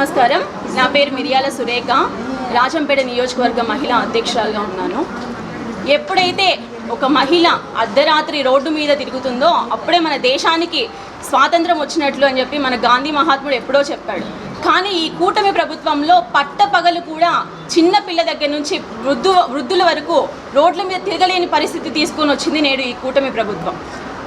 నమస్కారం. నా పేరు మిరియాల సురేఖ. రాజంపేట నియోజకవర్గ మహిళా అధ్యక్షురాలుగా ఉన్నాను. ఎప్పుడైతే ఒక మహిళ అర్ధరాత్రి రోడ్డు మీద తిరుగుతుందో అప్పుడే మన దేశానికి స్వాతంత్రం వచ్చినట్లు అని చెప్పి మన గాంధీ మహాత్ముడు ఎప్పుడో చెప్పాడు. కానీ ఈ కూటమి ప్రభుత్వంలో పట్టపగలు కూడా చిన్న పిల్ల దగ్గర నుంచి వృద్ధు వృద్ధుల వరకు రోడ్ల మీద తిరగలేని పరిస్థితి తీసుకొని వచ్చింది నేడు ఈ కూటమి ప్రభుత్వం.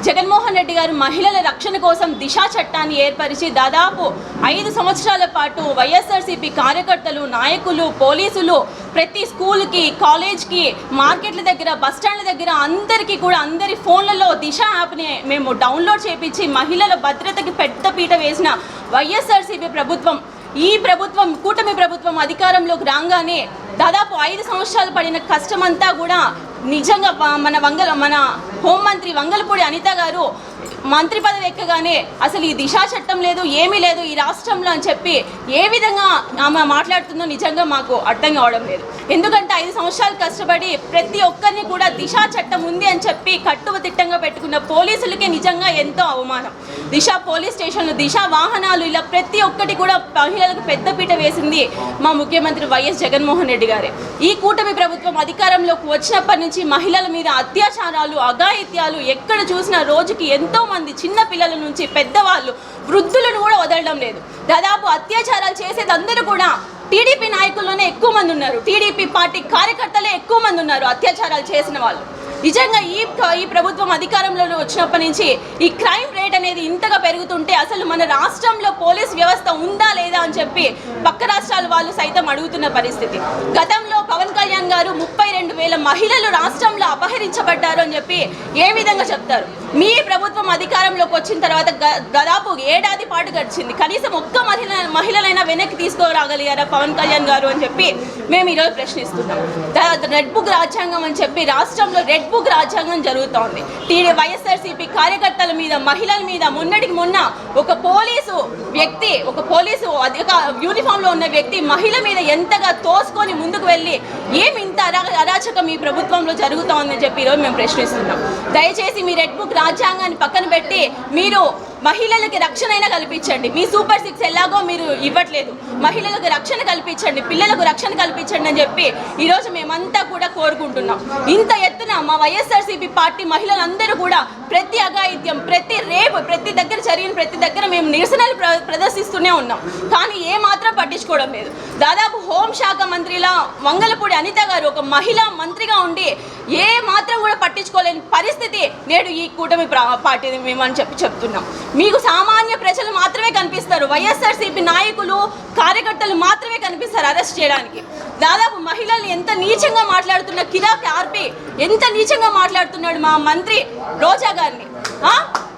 జగన్మోహన్ రెడ్డి గారు మహిళల రక్షణ కోసం దిశా చట్టాన్ని ఏర్పరిచి దాదాపు ఐదు సంవత్సరాల పాటు వైఎస్ఆర్సీపీ కార్యకర్తలు నాయకులు పోలీసులు ప్రతి స్కూల్కి కాలేజ్కి మార్కెట్ల దగ్గర బస్ స్టాండ్ల దగ్గర అందరికీ కూడా అందరి ఫోన్లలో దిశ యాప్ని మేము డౌన్లోడ్ చేపించి మహిళల భద్రతకి పెద్ద పీట వేసిన వైఎస్ఆర్సీపీ ప్రభుత్వం ఈ ప్రభుత్వం కూటమి ప్రభుత్వం అధికారంలోకి రాగానే దాదాపు ఐదు సంవత్సరాలు పడిన కష్టమంతా కూడా నిజంగా మన వంగల మన హోంమంత్రి వంగలపూడి అనిత గారు మంత్రి పదవి ఎక్కగానే అసలు ఈ దిశా చట్టం లేదు ఏమీ లేదు ఈ రాష్ట్రంలో అని చెప్పి ఏ విధంగా ఆమె మాట్లాడుతుందో నిజంగా మాకు అర్థం కావడం లేదు. ఎందుకంటే ఐదు సంవత్సరాలు కష్టపడి ప్రతి ఒక్కరిని కూడా దిశా చట్టం ఉంది అని చెప్పి కట్టువ తిట్టంగా పెట్టుకున్న పోలీసులకి నిజంగా ఎంతో అవమానం. దిశ పోలీస్ స్టేషన్లు దిశ వాహనాలు ఇలా ప్రతి ఒక్కటి కూడా మహిళలకు పెద్దపీట వేసింది మా ముఖ్యమంత్రి వైఎస్ జగన్మోహన్ రెడ్డి గారే. ఈ కూటమి ప్రభుత్వం అధికారంలోకి వచ్చినప్పటి నుంచి మహిళల మీద అత్యాచారాలు అఘాయిత్యాలు ఎక్కడ చూసినా రోజుకి ఎంతో మంది చిన్న పిల్లల నుంచి పెద్దవాళ్ళు వృద్ధులను కూడా వదలడం లేదు. దాదాపు అత్యాచారాలు చేసేదందరూ కూడా టీడీపీ నాయకుల్లోనే ఎక్కువ మంది ఉన్నారు. టీడీపీ పార్టీ కార్యకర్తలే ఎక్కువ మంది ఉన్నారు అత్యాచారాలు చేసిన వాళ్ళు. నిజంగా ఈ ఈ ప్రభుత్వం అధికారంలో వచ్చినప్పటి నుంచి ఈ క్రైమ్ రేట్ అనేది ఇంతగా పెరుగుతుంటే అసలు మన రాష్ట్రంలో పోలీస్ వ్యవస్థ ఉందా లేదా అని చెప్పి పక్క రాష్ట్రాల వాళ్ళు సైతం అడుగుతున్న పరిస్థితి. గతంలో పవన్ కళ్యాణ్ గారు ముప్పై రెండు వేల మహిళలు రాష్ట్రంలో అపహరించబడ్డారు అని చెప్పి ఏ విధంగా చెప్తారు? మీ ప్రభుత్వం అధికారంలోకి వచ్చిన తర్వాత దాదాపు ఏడాది పాటు గడిచింది. కనీసం ఒక్క మహిళ మహిళలైనా వెనక్కి తీసుకురాగలిగారా పవన్ కళ్యాణ్ గారు అని చెప్పి మేము ఈరోజు ప్రశ్నిస్తున్నాం. రెడ్ బుక్ రాజ్యాంగం అని చెప్పి రాష్ట్రంలో రెడ్ బుక్ రాజ్యాంగం జరుగుతోంది. టీడీ వైఎస్ఆర్సీపీ కార్యకర్తల మీద మహిళల మీద మొన్నటికి మొన్న ఒక పోలీసు వ్యక్తి ఒక పోలీసు అధిక యూనిఫామ్లో ఉన్న వ్యక్తి మహిళ మీద ఎంతగా తోసుకొని ముందుకు వెళ్ళి ఏమి ఇంత అరా అరాచకం ఈ ప్రభుత్వంలో జరుగుతోందని చెప్పి ఈరోజు మేము ప్రశ్నిస్తున్నాం. దయచేసి మీ రెడ్ బుక్ రాజ్యాంగాన్ని పక్కన పెట్టి మీరు మహిళలకి రక్షణ అయినా కల్పించండి. మీ సూపర్ సిక్స్ ఎలాగో మీరు ఇవ్వట్లేదు. మహిళలకు రక్షణ కల్పించండి పిల్లలకు రక్షణ కల్పించండి అని చెప్పి ఈరోజు మేమంతా కూడా కోరుకుంటున్నాం. ఇంత ఎత్తున మా వైఎస్ఆర్సీపీ పార్టీ మహిళలందరూ కూడా ప్రతి అఘాయిత్యం ప్రతి రేపు ప్రతి దగ్గర జరిగిన ప్రతి దగ్గర మేము నిరసనలు ప్ర ప్రదర్శిస్తూనే ఉన్నాం. కానీ ఏ మాత్రం పట్టించుకోవడం లేదు. దాదాపు హోంశాఖ మంత్రిలా వంగలపూడి అనిత గారు ఒక మహిళా మంత్రిగా ఉండి ఏ మాత్రం కూడా పట్టించుకోలేని పరిస్థితి నేడు ఈ కూటమి పార్టీ మేము అని చెప్పి చెప్తున్నాం. మీకు సామాన్య ప్రజలు మాత్రమే కనిపిస్తారు. వైఎస్ఆర్సీపీ నాయకులు కార్యకర్తలు మాత్రమే కనిపిస్తారు అరెస్ట్ చేయడానికి. దాదాపు మహిళల్ని ఎంత నీచంగా మాట్లాడుతున్న కిరాక్ ఆర్పి ఎంత నీచంగా మాట్లాడుతున్నాడు మా మంత్రి రోజా గారిని.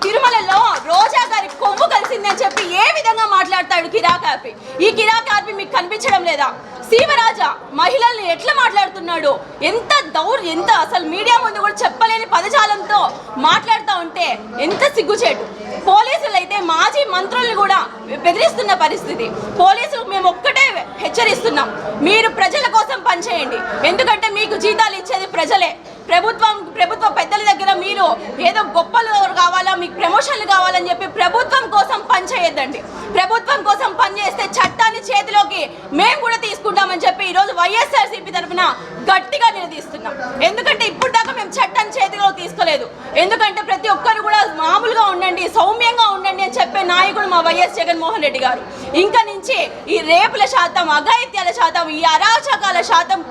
తిరుమలలో రోజా గారి కొవ్వు కలిసిందని చెప్పి ఏ విధంగా మాట్లాడతాడు కిరాక్ ఆర్పి? ఈ కిరాక్ ఆర్పి మీకు కనిపించడం లేదా? సీమరాజా మహిళల్ని ఎట్లా మాట్లాడుతున్నాడు? ఎంత దౌర్ ఎంత అసలు మీడియా ముందు కూడా చెప్పలేని పదజాలంతో మాట్లాడుతూ ఉంటే ఎంత సిగ్గుచేటు. పోలీసులు అయితే మాజీ మంత్రుల్ని కూడా బెదిరిస్తున్న పరిస్థితి. పోలీసులు మేము ఒక్కటే హెచ్చరిస్తున్నాం. మీరు ప్రజల కోసం పనిచేయండి. ఎందుకంటే మీకు జీతాలు ఇచ్చేది ప్రజలే. ప్రభుత్వం ప్రభుత్వ పెద్దల దగ్గర మీరు ఏదో గొప్పలు కావాలా మీకు ప్రమోషన్లు కావాలని చెప్పి ప్రభుత్వం కోసం పనిచేయద్దండి. ప్రభుత్వం కోసం పనిచేస్తే చట్టాన్ని చేతిలోకి మేము కూడా తీసుకుంటామని చెప్పి ఈరోజు వైఎస్ఆర్సీపీ తరఫున గట్టిగా నిలదీస్తున్నాం. ఎందుకంటే ఇప్పుడు దాకా మేము చట్టాన్ని చేతిలో తీసుకోలేదు. ఎందుకంటే ప్రతి ఒక్కరు కూడా మామూలుగా ఉండండి సౌమ్యంగా ఉండండి అని చెప్పే నాయకుడు మా వైఎస్ జగన్మోహన్ రెడ్డి గారు. ఇంకా నుంచి ఈ రేపుల శాతం అఘాయిత్యాల శాతం ఈ అరాచకాల శాతం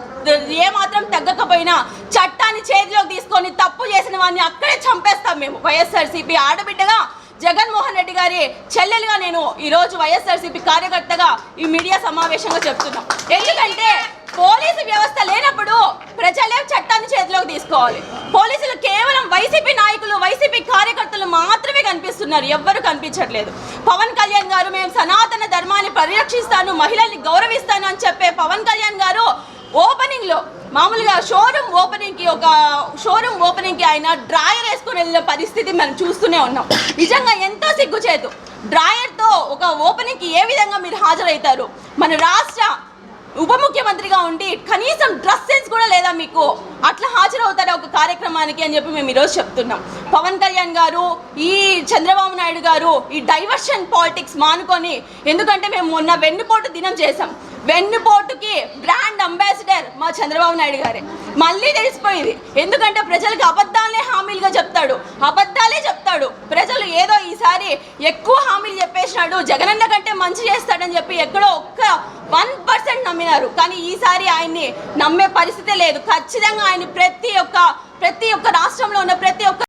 ఏమాత్రం తగ్గకపోయినా చట్టాన్ని చేతిలోకి తీసుకొని తప్పు చేసిన వాడిని అక్కడే చంపేస్తాం మేము. వైఎస్ఆర్సీపీ ఆడబిడ్డగా జగన్మోహన్ రెడ్డి గారి చెల్లెలుగా నేను ఈరోజు వైఎస్ఆర్సీపీ కార్యకర్తగా ఈ మీడియా సమావేశంగా చెప్తున్నాం. ఎందుకంటే పోలీసు వ్యవస్థ లేనప్పుడు ప్రజలే చట్టాన్ని చేతిలోకి తీసుకోవాలి. పోలీసులు కేవలం వైసీపీ నాయకులు వైసీపీ కార్యకర్తలు మాత్రమే కనిపిస్తున్నారు. ఎవ్వరు కనిపించట్లేదు. పవన్ కళ్యాణ్ గారు మేము సనాతన ధర్మాన్ని పరిరక్షిస్తాను మహిళల్ని గౌరవిస్తాను అని చెప్పే పవన్ కళ్యాణ్ గారు ఓపెనింగ్లో మామూలుగా షోరూమ్ ఓపెనింగ్కి ఒక షోరూమ్ ఓపెనింగ్కి ఆయన డ్రాయర్ వేసుకుని వెళ్ళిన పరిస్థితి మనం చూస్తూనే ఉన్నాం. నిజంగా ఎంతో సిగ్గుచేతు డ్రాయర్తో ఒక ఓపెనింగ్కి ఏ విధంగా మీరు హాజరవుతారు? మన రాష్ట్ర ఉప ముఖ్యమంత్రిగా ఉండి కనీసం డ్రెస్ సెన్స్ కూడా లేదా మీకు అట్లా హాజరవుతారా ఒక కార్యక్రమానికి అని చెప్పి మేము ఈరోజు చెప్తున్నాం. పవన్ కళ్యాణ్ గారు ఈ చంద్రబాబు నాయుడు గారు ఈ డైవర్షన్ పాలిటిక్స్ మానుకొని ఎందుకంటే మేము మొన్న వెన్నుపోటు దినం చేసాం వెన్నుపోటుకి బ్రాండ్ అంబాసిడర్ మా చంద్రబాబు నాయుడు గారే. మళ్ళీ తెలిసిపోయింది. ఎందుకంటే ప్రజలకు అబద్ధాలనే హామీలుగా చెప్తాడు. అబద్ధాలే చెప్తాడు. ప్రజలు ఏదో ఈసారి ఎక్కువ హామీలు చెప్పేసినాడు. జగనన్న కంటే మంచి చేస్తాడని చెప్పి ఎక్కడో ఒక్క వన్ పర్సెంట్ నమ్మినారు. కానీ ఈసారి ఆయన్ని నమ్మే పరిస్థితే లేదు. ఖచ్చితంగా ఆయన ప్రతి ఒక్క ప్రతి ఒక్క రాష్ట్రంలో ఉన్న ప్రతి ఒక్క